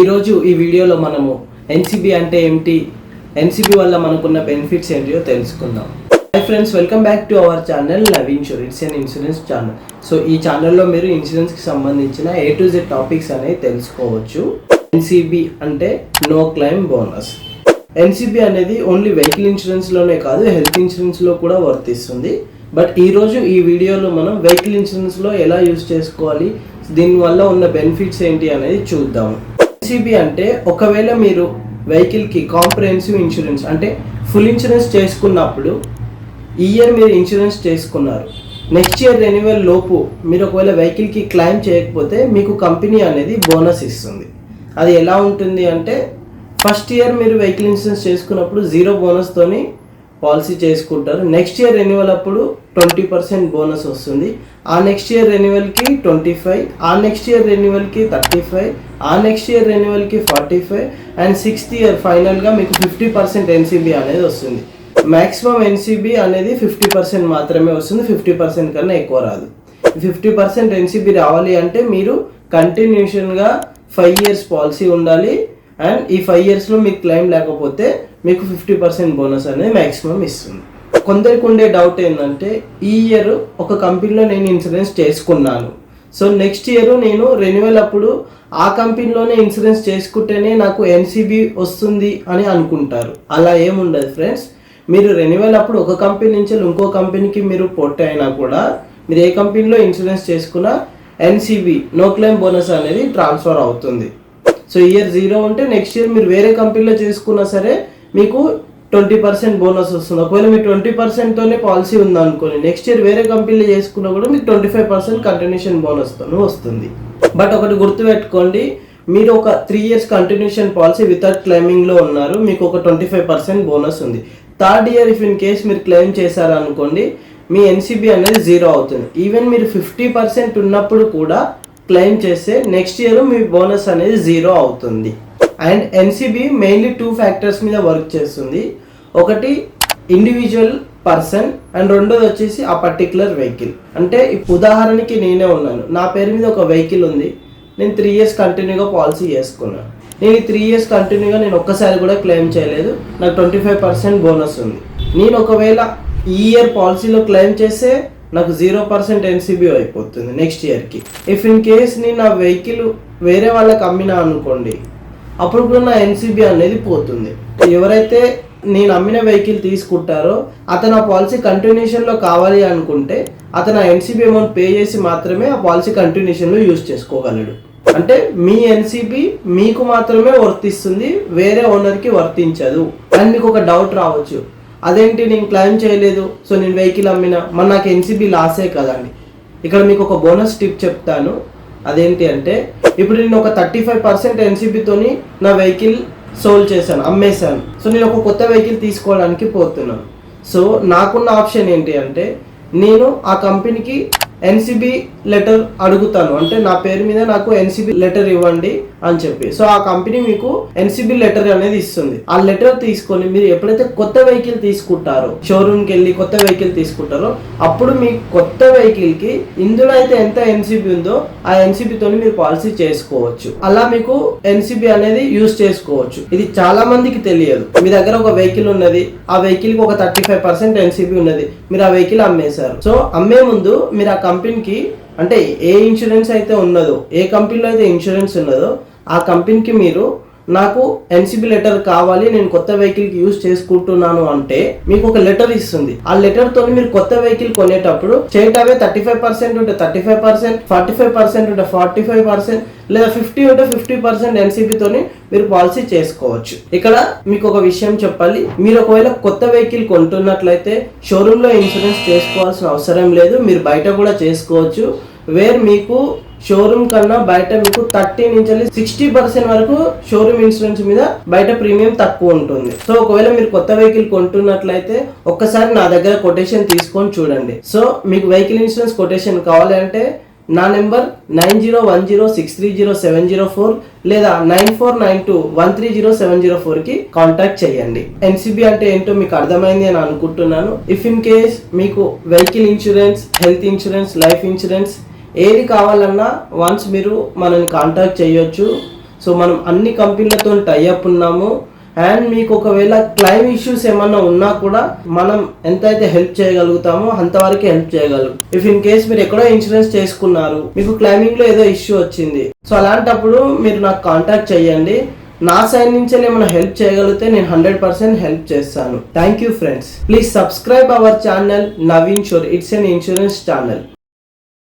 ఈరోజు ఈ వీడియోలో మనము ఎన్సిబి అంటే ఏమిటి? ఎన్సిబి వల్ల మనకున్న బెనిఫిట్స్ ఏంటియో తెలుసుకుందాం. Hi friends welcome back to our channel Nav insurance and insurance channel so ఈ ఛానల్లో మీరు ఇన్సూరెన్స్కి సంబంధించిన ఏ టు జెడ్ టాపిక్స్ అనేవి తెలుసుకోవచ్చు. ఎన్సిబి అంటే నో క్లైమ్ బోనస్ ఎన్సిబి అనేది ఓన్లీ వెహికల్ ఇన్సూరెన్స్లోనే కాదు హెల్త్ ఇన్సూరెన్స్లో కూడా వర్తిస్తుంది. బట్ ఈరోజు ఈ వీడియోలో మనం వెహికల్ ఇన్సూరెన్స్లో ఎలా యూజ్ చేసుకోవాలి దీనివల్ల ఉన్న బెనిఫిట్స్ ఏంటి అనేది చూద్దాం. ఎస్సీబీ అంటే ఒకవేళ మీరు వెహికల్కి కాంప్రహెన్సివ్ ఇన్సూరెన్స్ అంటే ఫుల్ ఇన్సూరెన్స్ చేసుకున్నప్పుడు ఈ ఇయర్ మీరు ఇన్సూరెన్స్ చేసుకున్నారు. నెక్స్ట్ ఇయర్ రెన్యువల్ లోపు మీరు ఒకవేళ వెహికల్కి క్లైమ్ చేయకపోతే మీకు కంపెనీ అనేది బోనస్ ఇస్తుంది. అది ఎలా ఉంటుంది అంటే ఫస్ట్ ఇయర్ మీరు వెహికల్ ఇన్సూరెన్స్ చేసుకున్నప్పుడు జీరో బోనస్తోని పాలసీ చేసుకుంటారు. నెక్స్ట్ ఇయర్ రెన్యువల్ అప్పుడు ట్వంటీ పర్సెంట్ బోనస్ వస్తుంది. ఆ నెక్స్ట్ ఇయర్ రెన్యువల్కి ట్వంటీ ఫైవ్ ఆ నెక్స్ట్ ఇయర్ రెన్యువల్కి థర్టీ ఫైవ్ ఆ next year రెన్యువల్కి forty five and sixth year ఫైనల్గా మీకు ఫిఫ్టీ పర్సెంట్ ఎన్సీబీ అనేది వస్తుంది. మ్యాక్సిమం ఎన్సీబీ అనేది ఫిఫ్టీ పర్సెంట్ మాత్రమే వస్తుంది. ఫిఫ్టీ పర్సెంట్ కన్నా ఎక్కువ రాదు. ఫిఫ్టీ పర్సెంట్ ఎన్సీబీ రావాలి అంటే మీరు కంటిన్యూషన్గా ఫైవ్ ఇయర్స్ పాలసీ ఉండాలి. అండ్ ఈ ఫైవ్ ఇయర్స్లో మీకు క్లెయిమ్ లేకపోతే మీకు ఫిఫ్టీ పర్సెంట్ బోనస్ అనేది మ్యాక్సిమం ఇస్తుంది. కొందరికి ఉండే డౌట్ ఏంటంటే ఈ ఇయర్ ఒక కంపెనీలో నేను ఇన్సూరెన్స్ చేసుకున్నాను. సో నెక్స్ట్ ఇయర్ నేను రెన్యువల్ అప్పుడు ఆ కంపెనీలోనే ఇన్సూరెన్స్ చేసుకుంటేనే నాకు ఎన్సీబీ వస్తుంది అని అనుకుంటారు. అలా ఏముండదు ఫ్రెండ్స్ మీరు రెన్యువల్ అప్పుడు ఒక కంపెనీ నుంచి ఇంకో కంపెనీకి మీరు పొట్ట అయినా కూడా మీరు ఏ కంపెనీలో ఇన్సూరెన్స్ చేసుకున్నా ఎన్సీబీ నో క్లెయిమ్ బోనస్ అనేది ట్రాన్స్ఫర్ అవుతుంది. సో ఇయర్ జీరో ఉంటే నెక్స్ట్ ఇయర్ మీరు వేరే కంపెనీలో చేసుకున్నా సరే మీకు ట్వంటీ పర్సెంట్ బోనస్ వస్తుంది. ఒకవేళ మీకు ట్వంటీ పర్సెంట్తోనే పాలసీ ఉందనుకోండి నెక్స్ట్ ఇయర్ వేరే కంపెనీలో చేసుకున్నా కూడా మీకు ట్వంటీ ఫైవ్ పర్సెంట్ కంటిన్యూషన్ బోనస్తోనే వస్తుంది. బట్ ఒకటి గుర్తుపెట్టుకోండి మీరు ఒక three years continuation policy without క్లెయిమింగ్లో ఉన్నారు మీకు ఒక ట్వంటీ ఫైవ్ పర్సెంట్ బోనస్ ఉంది. Third year if in case మీరు క్లెయిమ్ చేశారనుకోండి మీ ఎన్సీబీ అనేది జీరో అవుతుంది. ఈవెన్ మీరు ఫిఫ్టీ పర్సెంట్ ఉన్నప్పుడు కూడా క్లెయిమ్ చేస్తే నెక్స్ట్ ఇయర్ మీ బోనస్ అనేది జీరో అవుతుంది. And NCB mainly two factors మీద వర్క్ చేస్తుంది. ఒకటి ఇండివిజువల్ పర్సన్ అండ్ రెండోది వచ్చేసి ఆ పర్టికులర్ వెహికల్ అంటే ఉదాహరణకి నేనే ఉన్నాను. నా పేరు మీద ఒక వెహికల్ ఉంది. నేను త్రీ ఇయర్స్ కంటిన్యూగా పాలసీ చేసుకున్నాను నేను ఈ త్రీ ఇయర్స్ కంటిన్యూగా నేను ఒక్కసారి కూడా క్లెయిమ్ చేయలేదు. నాకు ట్వంటీ ఫైవ్ పర్సెంట్ బోనస్ ఉంది. నేను ఒకవేళ ఈ ఇయర్ పాలసీలో క్లెయిమ్ చేస్తే నాకు జీరో పర్సెంట్ ఎన్సీబీ అయిపోతుంది నెక్స్ట్ ఇయర్కి ఇఫ్ ఇన్ కేస్ నేను నా వెహికల్ వేరే వాళ్ళకి అమ్మినా అనుకోండి అప్పుడు కూడా నా ఎన్సీబీ అనేది పోతుంది. ఎవరైతే నేను అమ్మిన వెహికల్ తీసుకుంటారో అతను ఆ పాలసీ కంటిన్యూషన్లో కావాలి అనుకుంటే అతను ఆ ఎన్సీబీ అమౌంట్ పే చేసి మాత్రమే ఆ పాలసీ కంటిన్యూషన్లో యూజ్ చేసుకోగలడు. అంటే మీ ఎన్సీబీ మీకు మాత్రమే వర్తిస్తుంది వేరే ఓనర్కి వర్తించదు అండ్ మీకు ఒక డౌట్ రావచ్చు. అదేంటి నేను క్లెయిమ్ చేయలేదు సో నేను వెహికల్ అమ్మిన? మరి నాకు ఎన్సీబీ లాసే కదండి. ఇక్కడ మీకు ఒక బోనస్ టిప్ చెప్తాను. అదేంటి అంటే ఇప్పుడు నేను ఒక థర్టీ ఫైవ్ పర్సెంట్ ఎన్సీబీతోని నా వెహికల్ సోల్ చేశాను అమ్మేశాను. సో నేను ఒక కొత్త వెహికల్ తీసుకోవడానికి పోతున్నాను. సో నాకున్న ఆప్షన్ ఏంటి అంటే నేను ఆ కంపెనీకి ఎన్సిబి లెటర్ అడుగుతాను. అంటే నా పేరు మీద నాకు ఎన్సిబి లెటర్ ఇవ్వండి అని చెప్పి. సో ఆ కంపెనీ మీకు ఎన్సిబి లెటర్ అనేది ఇస్తుంది. ఆ లెటర్ తీసుకొని మీరు ఎప్పుడైతే కొత్త వెహికల్ తీసుకుంటారో షోరూమ్కి వెళ్ళి కొత్త వెహికల్ తీసుకుంటారో అప్పుడు మీ కొత్త వెహికల్కి ఇందులో అయితే ఎంత ఎన్సిబి ఉందో ఆ ఎన్సిబి తోని మీరు పాలసీ చేసుకోవచ్చు. అలా మీకు ఎన్సిబి అనేది యూజ్ చేసుకోవచ్చు. ఇది చాలా మందికి తెలియదు. మీ దగ్గర ఒక వెహికల్ ఉన్నది ఆ వెహికల్కి ఒక థర్టీ ఫైవ్ పర్సెంట్ ఎన్సిబి ఉన్నది. మీరు ఆ వెహికల్ అమ్మేశారు. సో అమ్మే ముందు మీరు ఆ కంపెనీకి అంటే ఏ ఇన్సూరెన్స్ అయితే ఉన్నదో ఏ కంపెనీలో అయితే ఇన్సూరెన్స్ ఉన్నదో ఆ కంపెనీకి మీరు నాకు ఎన్సిబి లెటర్ కావాలి నేను కొత్త వెహికల్కి యూజ్ చేసుకుంటున్నాను అంటే మీకు ఒక లెటర్ ఇస్తుంది. ఆ లెటర్తో మీరు కొత్త వెహికల్ కొనేటప్పుడు straight away thirty five percent ఉంటే thirty five percent forty five percent ఉంటే ఫార్టీ ఫైవ్ పర్సెంట్ లేదా ఫిఫ్టీ ఉంటే ఫిఫ్టీ పర్సెంట్ ఎన్సీబీతోని మీరు పాలసీ చేసుకోవచ్చు. ఇక్కడ మీకు ఒక విషయం చెప్పాలి. మీరు ఒకవేళ కొత్త వెహికల్ కొంటున్నట్లయితే షోరూంలో ఇన్సూరెన్స్ చేసుకోవాల్సిన అవసరం లేదు. మీరు బయట కూడా చేసుకోవచ్చు. వేర్ మీకు షోరూమ్ కన్నా బయట మీకు థర్టీ నుంచి సిక్స్టీ పర్సెంట్ వరకు షోరూమ్ ఇన్సూరెన్స్ మీద బయట ప్రీమియం తక్కువ ఉంటుంది. సో ఒకవేళ మీరు కొత్త వెహికల్ కొంటున్నట్లయితే ఒక్కసారి నా దగ్గర కొటేషన్ తీసుకొని చూడండి. సో మీకు వెహికల్ ఇన్సూరెన్స్ కొటేషన్ కావాలంటే నా number nine zero one zero six three zero seven zero four లేదా nine four nine two one three zero seven zero ఫోర్కి కాంటాక్ట్ చేయండి. ఎన్సిబి అంటే ఏంటో మీకు అర్థమైంది అని అనుకుంటున్నాను. ఇఫ్ ఇన్ కేస్ మీకు vehicle insurance health insurance life insurance ఏది కావాలన్నా వన్స్ మీరు మనల్ని కాంటాక్ట్ చేయొచ్చు. సో మనం అన్ని కంపెనీలతో టైఅప్ ఉన్నాము. అండ్ మీకు ఒకవేళ క్లైమ్ ఇష్యూస్ ఏమన్నా ఉన్నా కూడా మనం ఎంతైతే హెల్ప్ చేయగలుగుతామో అంతవరకు హెల్ప్ చేయగలం. ఇఫ్ ఇన్ కేస్ మీరు ఎక్కడో ఇన్సూరెన్స్ చేసుకున్నారు మీకు క్లైమింగ్లో ఏదో ఇష్యూ వచ్చింది. సో అలాంటప్పుడు మీరు నాకు కాంటాక్ట్ చేయండి. నా సైడ్ నుంచే ఏమైనా హెల్ప్ చేయగలిగితే నేను హండ్రెడ్ పర్సెంట్ హెల్ప్ చేస్తాను. Thank you friends please subscribe our channel Naveen Shor it's N insurance channel